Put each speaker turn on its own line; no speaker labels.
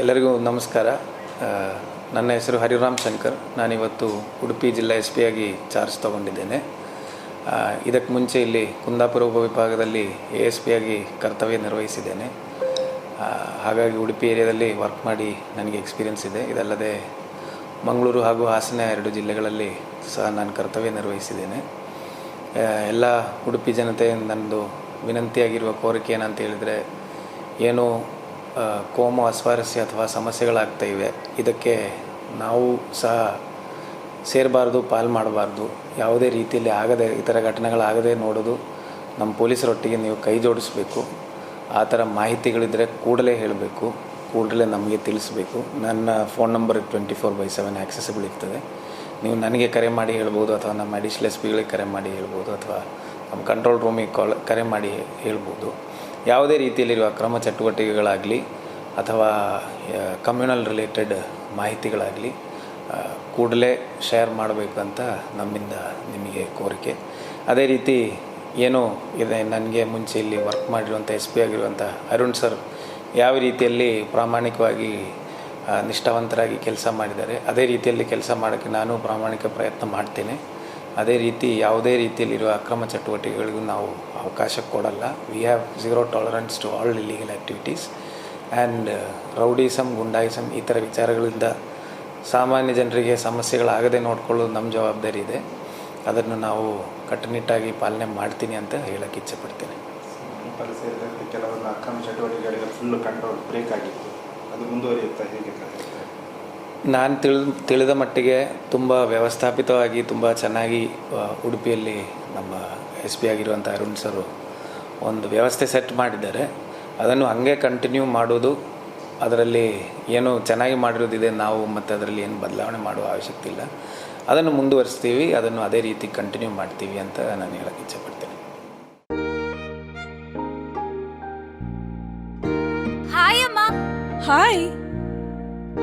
ಎಲ್ಲರಿಗೂ ನಮಸ್ಕಾರ. ನನ್ನ ಹೆಸರು ಹರಿರಾಮ್ ಶಂಕರ್. ನಾನಿವತ್ತು ಉಡುಪಿ ಜಿಲ್ಲಾ ಎಸ್ ಪಿ ಆಗಿ ಚಾರ್ಜ್ ತಗೊಂಡಿದ್ದೇನೆ. ಇದಕ್ಕೆ ಮುಂಚೆ ಇಲ್ಲಿ ಕುಂದಾಪುರ ಉಪವಿಭಾಗದಲ್ಲಿ ಎ ಎಸ್ ಪಿ ಆಗಿ ಕರ್ತವ್ಯ ನಿರ್ವಹಿಸಿದ್ದೇನೆ. ಹಾಗಾಗಿ ಉಡುಪಿ ಏರಿಯಾದಲ್ಲಿ ವರ್ಕ್ ಮಾಡಿ ನನಗೆ ಎಕ್ಸ್ಪೀರಿಯನ್ಸ್ ಇದೆ. ಇದಲ್ಲದೆ ಮಂಗಳೂರು ಹಾಗೂ ಹಾಸನ ಎರಡು ಜಿಲ್ಲೆಗಳಲ್ಲಿ ಸಹ ನಾನು ಕರ್ತವ್ಯ ನಿರ್ವಹಿಸಿದ್ದೇನೆ. ಎಲ್ಲ ಉಡುಪಿ ಜನತೆ ನನ್ನದು ವಿನಂತಿಯಾಗಿರುವ ಕೋರಿಕೆ ಏನಂತ ಹೇಳಿದರೆ, ಏನು ಕೋಮು, ಅಸ್ವಾರಸ್ಯ ಅಥವಾ ಸಮಸ್ಯೆಗಳಾಗ್ತಾ ಇವೆ. ಇದಕ್ಕೆ ನಾವು ಸಹ ಸೇರಬಾರ್ದು, ಪಾಲು ಮಾಡಬಾರ್ದು. ಯಾವುದೇ ರೀತಿಯಲ್ಲಿ ಆಗದೆ ಈ ಥರ ಘಟನೆಗಳಾಗದೆ ನೋಡೋದು ನಮ್ಮ ಪೊಲೀಸರೊಟ್ಟಿಗೆ ನೀವು ಕೈ ಜೋಡಿಸಬೇಕು. ಆ ಥರ ಮಾಹಿತಿಗಳಿದ್ದರೆ ಕೂಡಲೇ ಹೇಳಬೇಕು, ಕೂಡಲೇ ನಮಗೆ ತಿಳಿಸಬೇಕು. ನನ್ನ phone number twenty four by seven accessible ಇರ್ತದೆ. ನೀವು ನನಗೆ ಕರೆ ಮಾಡಿ ಹೇಳ್ಬೋದು ಅಥವಾ ನಮ್ಮ ಅಡಿಷನಲ್ ಎಸ್ ಪಿಗಳಿಗೆ ಕರೆ ಮಾಡಿ ಹೇಳ್ಬೋದು ಅಥವಾ ನಮ್ಮ ಕಂಟ್ರೋಲ್ ರೂಮಿಗೆ ಕಾಲ್, ಕರೆ ಮಾಡಿ ಹೇಳ್ಬೋದು. ಯಾವುದೇ ರೀತಿಯಲ್ಲಿರುವ ಅಕ್ರಮ ಚಟುವಟಿಕೆಗಳಾಗಲಿ ಅಥವಾ ಕಮ್ಯುನಲ್ ರಿಲೇಟೆಡ್ ಮಾಹಿತಿಗಳಾಗಲಿ ಕೂಡಲೇ ಶೇರ್ ಮಾಡಬೇಕು ಅಂತ ನಮ್ಮಿಂದ ನಿಮಗೆ ಕೋರಿಕೆ. ಅದೇ ರೀತಿ ಏನು ಇದೆ, ನನಗೆ ಮುಂಚೆ ಇಲ್ಲಿ ವರ್ಕ್ ಮಾಡಿರುವಂಥ ಎಸ್ ಪಿ ಆಗಿರುವಂಥ ಅರುಣ್ ಸರ್ ಯಾವ ರೀತಿಯಲ್ಲಿ ಪ್ರಾಮಾಣಿಕವಾಗಿ ನಿಷ್ಠಾವಂತರಾಗಿ ಕೆಲಸ ಮಾಡಿದ್ದಾರೆ, ಅದೇ ರೀತಿಯಲ್ಲಿ ಕೆಲಸ ಮಾಡೋಕ್ಕೆ ನಾನು ಪ್ರಾಮಾಣಿಕ ಪ್ರಯತ್ನ ಮಾಡ್ತೇನೆ. ಅದೇ ರೀತಿ ಯಾವುದೇ ರೀತಿಯಲ್ಲಿರುವ ಅಕ್ರಮ ಚಟುವಟಿಕೆಗಳಿಗೂ ನಾವು ಅವಕಾಶ ಕೊಡಲ್ಲ. We have zero tolerance to all illegal activities and rowdyism goondaism ಈ ಥರ ವಿಚಾರಗಳಿಂದ ಸಾಮಾನ್ಯ ಜನರಿಗೆ ಸಮಸ್ಯೆಗಳಾಗದೆ ನೋಡಿಕೊಳ್ಳೋದು ನಮ್ಮ ಜವಾಬ್ದಾರಿ ಇದೆ. ಅದನ್ನು ನಾವು ಕಟ್ಟುನಿಟ್ಟಾಗಿ ಪಾಲನೆ ಮಾಡ್ತೀನಿ ಅಂತ ಹೇಳಕ್ಕೆ ಇಚ್ಛೆಪಡ್ತೇನೆ.
ಪಡ್ತೀನಿ ಕೆಲವೊಂದು ಅಕ್ರಮ ಚಟುವಟಿಕೆಗಳಿಗೆ ಫುಲ್ಲು ಕಂಟ್ರೋಲ್ ಬ್ರೇಕ್ ಆಗಿತ್ತು. ಅದು ಮುಂದುವರಿಯುತ್ತಾ ಹೇಗೆ?
ನಾನು ತಿಳಿದ ತಿಳಿದ ಮಟ್ಟಿಗೆ ತುಂಬ ವ್ಯವಸ್ಥಾಪಿತವಾಗಿ ತುಂಬ ಚೆನ್ನಾಗಿ ಉಡುಪಿಯಲ್ಲಿ ನಮ್ಮ ಎಸ್ ಪಿ ಆಗಿರುವಂಥ ಅರುಣ್ ಸರು ಒಂದು ವ್ಯವಸ್ಥೆ ಸೆಟ್ ಮಾಡಿದ್ದಾರೆ. ಅದನ್ನು ಹಂಗೆ ಕಂಟಿನ್ಯೂ ಮಾಡೋದು ಅದರಲ್ಲಿ ಏನು ಚೆನ್ನಾಗಿ ಮಾಡಿರೋದಿದೆ ನಾವು ಮತ್ತು ಅದರಲ್ಲಿ ಏನು ಬದಲಾವಣೆ ಮಾಡುವ ಅವಶ್ಯಕತೆ ಇಲ್ಲ. ಅದನ್ನು ಮುಂದುವರಿಸ್ತೀವಿ ಅದನ್ನು ಅದೇ ರೀತಿ ಕಂಟಿನ್ಯೂ ಮಾಡ್ತೀವಿ ಅಂತ ನಾನು ಹೇಳಕ್ಕೆ ಇಚ್ಛೆಪಡ್ತೇನೆ.
ಹಾಯ್ ಅಮ್ಮ
ಹಾಯ್